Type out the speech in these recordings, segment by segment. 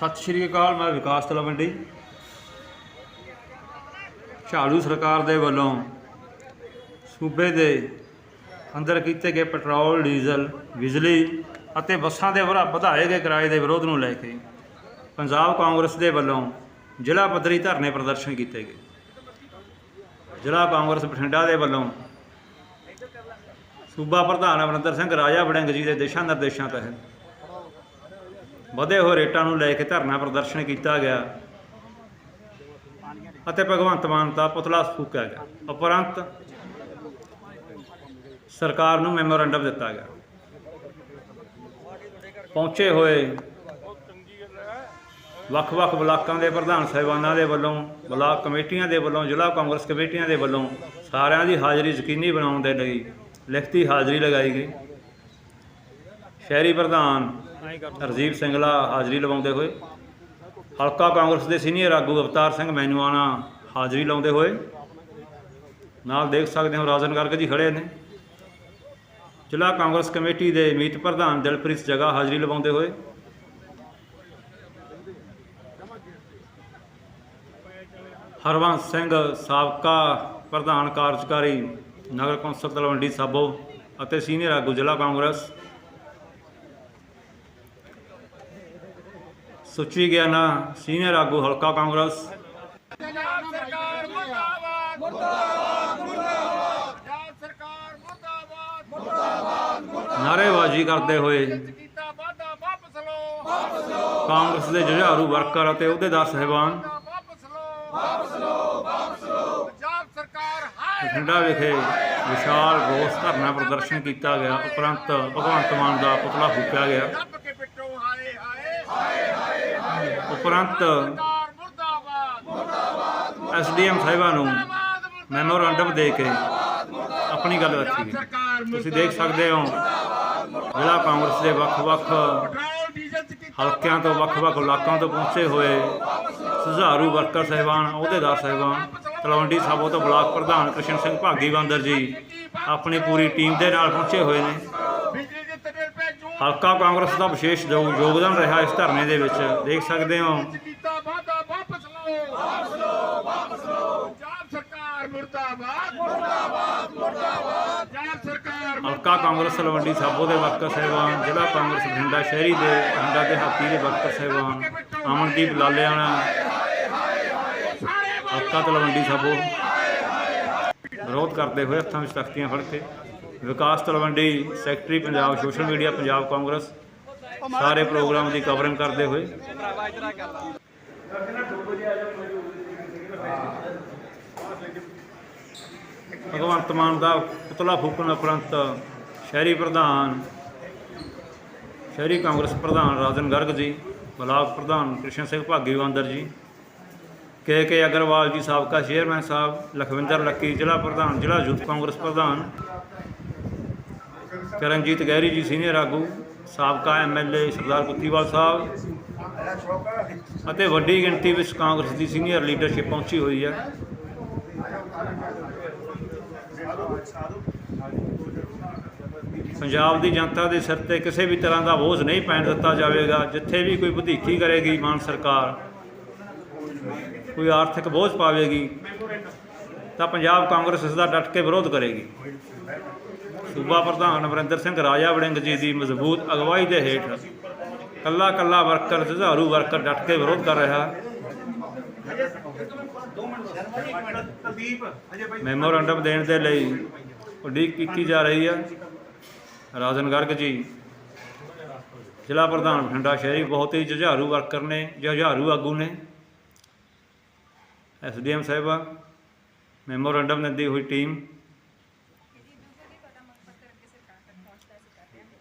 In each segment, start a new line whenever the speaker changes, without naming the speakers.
ਸਤਿ ਸ਼੍ਰੀ ਅਕਾਲ, ਮੈਂ ਵਿਕਾਸ ਤਲਵੰਡੀ। ਝਾੜੂ ਸਰਕਾਰ ਦੇ ਵੱਲੋਂ ਸੂਬੇ ਦੇ ਅੰਦਰ ਕੀਤੇ ਗਏ ਪੈਟਰੋਲ, ਡੀਜ਼ਲ, ਬਿਜਲੀ ਅਤੇ ਬੱਸਾਂ ਦੇ ਵਰਾ- ਵਧਾਏ ਗਏ ਕਿਰਾਏ ਦੇ ਵਿਰੋਧ ਨੂੰ ਲੈ ਕੇ ਪੰਜਾਬ ਕਾਂਗਰਸ ਦੇ ਵੱਲੋਂ ਜ਼ਿਲ੍ਹਾ ਪੱਧਰੀ ਧਰਨੇ ਪ੍ਰਦਰਸ਼ਨ ਕੀਤੇ ਗਏ। ਜ਼ਿਲ੍ਹਾ ਕਾਂਗਰਸ ਬਠਿੰਡਾ ਦੇ ਵੱਲੋਂ ਸੂਬਾ ਪ੍ਰਧਾਨ ਅਮਰਿੰਦਰ ਸਿੰਘ ਰਾਜਾ ਵੜਿੰਗ ਜੀ ਦੇ ਦਿਸ਼ਾ ਨਿਰਦੇਸ਼ਾਂ ਤਹਿਤ ਵਧੇ ਹੋਏ ਰੇਟਾਂ ਨੂੰ ਲੈ ਕੇ ਧਰਨਾ ਪ੍ਰਦਰਸ਼ਨ ਕੀਤਾ ਗਿਆ ਅਤੇ ਭਗਵੰਤ ਮਾਨ ਦਾ ਪੁਤਲਾ ਫੂਕਿਆ ਗਿਆ। ਉਪਰੰਤ ਸਰਕਾਰ ਨੂੰ ਮੈਮੋਰੰਡਮ ਦਿੱਤਾ ਗਿਆ। ਪਹੁੰਚੇ ਹੋਏ ਵੱਖ-ਵੱਖ ਬਲਾਕਾਂ ਦੇ ਪ੍ਰਧਾਨ ਸਾਹਿਬਾਨਾਂ ਦੇ ਵੱਲੋਂ, ਬਲਾਕ ਕਮੇਟੀਆਂ ਦੇ ਵੱਲੋਂ, ਜ਼ਿਲ੍ਹਾ ਕਾਂਗਰਸ ਕਮੇਟੀਆਂ ਦੇ ਵੱਲੋਂ ਸਾਰਿਆਂ ਦੀ ਹਾਜ਼ਰੀ ਯਕੀਨੀ ਬਣਾਉਣ ਦੇ ਲਈ ਲਿਖਤੀ ਹਾਜ਼ਰੀ ਲਗਾਈ ਗਈ। ਸ਼ਹਿਰੀ ਪ੍ਰਧਾਨ ਰਜੀਵ ਸਿੰਗਲਾ ਹਾਜ਼ਰੀ ਲਵਾਉਂਦੇ ਹੋਏ। ਹਲਕਾ ਕਾਂਗਰਸ ਦੇ ਸੀਨੀਅਰ ਆਗੂ ਅਵਤਾਰ ਸਿੰਘ ਮੈਨੂਆਣਾ ਹਾਜ਼ਰੀ ਲਾਉਂਦੇ ਹੋਏ। ਨਾਲ ਦੇਖ ਸਕਦੇ ਹੋ ਰਾਜਨ ਗਰਗ ਜੀ ਖੜੇ ਨੇ। ਜ਼ਿਲ੍ਹਾ ਕਾਂਗਰਸ ਕਮੇਟੀ ਦੇ ਮੀਤ ਪ੍ਰਧਾਨ ਦਿਲਪ੍ਰੀਤ ਜਗਾ ਹਾਜ਼ਰੀ ਲਵਾਉਂਦੇ ਹੋਏ। ਹਰਵੰਸ ਸਿੰਘ ਸਾਬਕਾ ਪ੍ਰਧਾਨ ਕਾਰਜਕਾਰੀ ਨਗਰ ਕੌਂਸਲ ਤਲਵੰਡੀ ਸਾਬੋ ਅਤੇ ਸੀਨੀਅਰ ਆਗੂ ਜ਼ਿਲ੍ਹਾ ਕਾਂਗਰਸ। ਸੁਚੀ ਗਿਆਨਾ ਸੀਨੀਅਰ ਆਗੂ ਹਲਕਾ ਕਾਂਗਰਸ।
ਸਰਕਾਰ ਮੁਰਦਾਬਾਦ। ਮੁਰਦਾਬਾਦ ਮੁਰਦਾਬਾਦ। ਪੰਜਾਬ ਸਰਕਾਰ ਮੁਰਦਾਬਾਦ।
ਨਾਅਰੇਬਾਜ਼ੀ ਕਰਦੇ ਹੋਏ
ਕੀਤਾ ਵਾਅਦਾ ਵਾਪਸ ਲਓ। ਵਾਪਸ ਲਓ।
ਕਾਂਗਰਸ ਦੇ ਜੁਝਾਰੂ ਵਰਕਰ ਅਤੇ ਅਹੁਦੇਦਾਰ ਸਹਿਬਾਨ।
ਵਾਪਸ ਲਓ। ਵਾਪਸ ਲਓ ਵਾਪਸ ਲਓ। ਪੰਜਾਬ ਸਰਕਾਰ ਹਾਏ।
ਬਠਿੰਡਾ ਵਿਖੇ ਵਿਸ਼ਾਲ ਰੋਸ ਧਰਨਾ ਪ੍ਰਦਰਸ਼ਨ ਕੀਤਾ ਗਿਆ। ਉਪਰੰਤ ਭਗਵੰਤ ਮਾਨ ਦਾ ਪੁਤਲਾ ਫੂਕਿਆ ਗਿਆ
ਦੱਬ ਕੇ ਪਿੱਟੋ ਹਾਏ ਹਾਏ
ਉਪਰੰਤ
ਸਰਕਾਰ ਮੁਰਦਾਬਾਦ ਮੁਰਦਾਬਾਦ
ਐਸਡੀਐਮ ਸਾਹਿਬਾਂ ਨੂੰ
ਮੁਰਦਾਬਾਦ
ਮੈਮੋਰੰਡਮ ਦੇ ਕੇ ਆਪਣੀ ਗੱਲ ਰੱਖੀ ਗਈ। ਤੁਸੀਂ ਦੇਖ ਸਕਦੇ ਹੋ, ਜ਼ਿਲ੍ਹਾ ਕਾਂਗਰਸ ਦੇ ਵੱਖ-ਵੱਖ ਹਲਕਿਆਂ ਤੋਂ, ਵੱਖ-ਵੱਖ ਇਲਾਕਿਆਂ ਤੋਂ ਪਹੁੰਚੇ ਹੋਏ ਸੁਝਾਰੂ ਵਰਕਰ ਸਹਿਬਾਨ, ਅਹੁਦੇਦਾਰ ਸਹਿਬਾਨ, ਤਲਵੰਡੀ ਸਾਬੋ ਤੋਂ ਬਲਾਕ ਪ੍ਰਧਾਨ ਕ੍ਰਿਸ਼ਨ ਸਿੰਘ ਭਾਗੀ ਬਾਂਦਰ ਜੀ ਆਪਣੀ ਪੂਰੀ ਟੀਮ ਦੇ ਨਾਲ ਪਹੁੰਚੇ ਹੋਏ ਨੇ। ਹਲਕਾ ਕਾਂਗਰਸ ਦਾ ਵਿਸ਼ੇਸ਼ ਯੋਗ- ਯੋਗਦਾਨ ਰਿਹਾ ਇਸ ਧਰਨੇ ਦੇ ਵਿੱਚ। ਦੇਖ ਸਕਦੇ ਹੋ।
ਕੀਤਾ ਵਾਅਦਾ ਵਾਪਸ ਲਓ ਵਾਪਸ ਲਓ ਵਾਪਸ ਲਓ ਪੰਜਾਬ ਸਰਕਾਰ ਮੁਰਦਾਬਾਦ ਮੁਰਦਾਬਾਦ ਮੁਰਦਾਬਾਦ ਪੰਜਾਬ ਸਰਕਾਰ
ਹਲਕਾ ਕਾਂਗਰਸ ਤਲਵੰਡੀ ਸਾਬੋ ਦੇ ਵਰਕਰ ਸਹਿਬਾਨ, ਜ਼ਿਲ੍ਹਾ ਕਾਂਗਰਸ ਬਠਿੰਡਾ ਸ਼ਹਿਰੀ ਦੇ ਬਠਿੰਡਾ ਦੇ ਹਾਤੀ ਦੇ ਵਰਕਰ ਸਹਿਬਾਨ, ਅਮਨਦੀਪ ਲਾਲਿਆਣਾ, ਹਲਕਾ ਤਲਵੰਡੀ ਸਾਬੋ। ਵਿਰੋਧ ਕਰਦੇ ਹੋਏ ਹੱਥਾਂ ਵਿੱਚ ਤਖਤੀਆਂ ਫੜ ਕੇ Vikas Talwandi, secretary Punjab, social media, Punjab Congress, ਸਾਰੇ ਪ੍ਰੋਗਰਾਮ ਦੀ ਕਵਰਿੰਗ ਕਰਦੇ ਹੋਏ। ਭਗਵੰਤ ਮਾਨ ਦਾ ਪੁਤਲਾ ਫੂਕਣ ਉਪਰੰਤ ਸ਼ਹਿਰੀ ਪ੍ਰਧਾਨ, ਸ਼ਹਿਰੀ ਕਾਂਗਰਸ ਪ੍ਰਧਾਨ ਰਾਜਨ ਗਰਗ ਜੀ, ਬਲਾਕ ਪ੍ਰਧਾਨ ਕ੍ਰਿਸ਼ਨ ਸਿੰਘ ਭਾਗੀਵੰਦਰ ਜੀ, ਕੇ ਕੇ ਅਗਰਵਾਲ ਜੀ ਸਾਬਕਾ ਚੇਅਰਮੈਨ ਸਾਹਿਬ, ਲਖਵਿੰਦਰ ਲੱਕੀ, ਜ਼ਿਲ੍ਹਾ ਪ੍ਰਧਾਨ, ਜ਼ਿਲ੍ਹਾ ਯੂਥ ਕਾਂਗਰਸ ਪ੍ਰਧਾਨ ਚਰਨਜੀਤ ਗਹਿਰੀ ਜੀ ਸੀਨੀਅਰ ਆਗੂ, ਸਾਬਕਾ ਐਮਐਲਏ ਸਰਦਾਰ ਕੁੱਤੀਵਾਲ ਸਾਹਿਬ ਅਤੇ ਵੱਡੀ ਗਿਣਤੀ ਵਿੱਚ ਕਾਂਗਰਸ ਦੀ ਸੀਨੀਅਰ ਲੀਡਰਸ਼ਿਪ ਪਹੁੰਚੀ ਹੋਈ ਹੈ। ਪੰਜਾਬ ਦੀ ਜਨਤਾ ਦੇ ਸਿਰ ਤੇ ਕਿਸੇ ਵੀ ਤਰ੍ਹਾਂ ਦਾ ਬੋਝ ਨਹੀਂ ਪੈਣ ਦਿੱਤਾ ਜਾਵੇਗਾ, ਜਿੱਥੇ ਵੀ ਕੋਈ ਵਧੀਕੀ ਕਰੇਗੀ ਮਾਨ ਸਰਕਾਰ, ਕੋਈ ਆਰਥਿਕ ਬੋਝ ਪਾਵੇਗੀ, ਤਾਂ ਪੰਜਾਬ ਕਾਂਗਰਸ ਇਸ ਦਾ ਡਟ ਕੇ ਵਿਰੋਧ ਕਰੇਗੀ। ਸੂਬਾ ਪ੍ਰਧਾਨ ਅਮਰਿੰਦਰ ਸਿੰਘ ਰਾਜਾ ਵੜਿੰਗ ਜੀ ਦੀ ਮਜ਼ਬੂਤ ਅਗਵਾਈ ਦੇ ਹੇਠ ਕੱਲਾ ਕੱਲਾ ਵਰਕਰ ਜੁਝਾਰੂ ਵਰਕਰ ਡਟ ਕੇ ਵਿਰੋਧ ਕਰ ਰਿਹਾ। ਮੈਮੋਰੰਡਮ ਦੇਣ ਦੇ ਲਈ ਉਡੀਕ ਕੀਤੀ ਜਾ ਰਹੀ ਹੈ ਰਾਜਨ ਗਰਗ ਜੀ, ਜ਼ਿਲ੍ਹਾ ਪ੍ਰਧਾਨ ਬਠਿੰਡਾ ਸ਼ਹਿਰੀ, ਬਹੁਤ ਹੀ ਜੁਝਾਰੂ ਵਰਕਰ ਨੇ, ਜੁਝਾਰੂ ਆਗੂ ਨੇ। ਐਸਡੀਐਮ ਸਾਹਿਬਾ, ਮੈਮੋਰੰਡਮ ਦਿੰਦੀ ਹੋਈ ਟੀਮ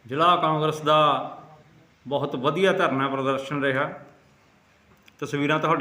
ਜ਼ਿਲ੍ਹਾ ਕਾਂਗਰਸ ਦਾ ਬਹੁਤ ਵਧੀਆ ਧਰਨਾ ਪ੍ਰਦਰਸ਼ਨ ਰਿਹਾ। ਤਸਵੀਰਾਂ ਤੁਹਾਡੇ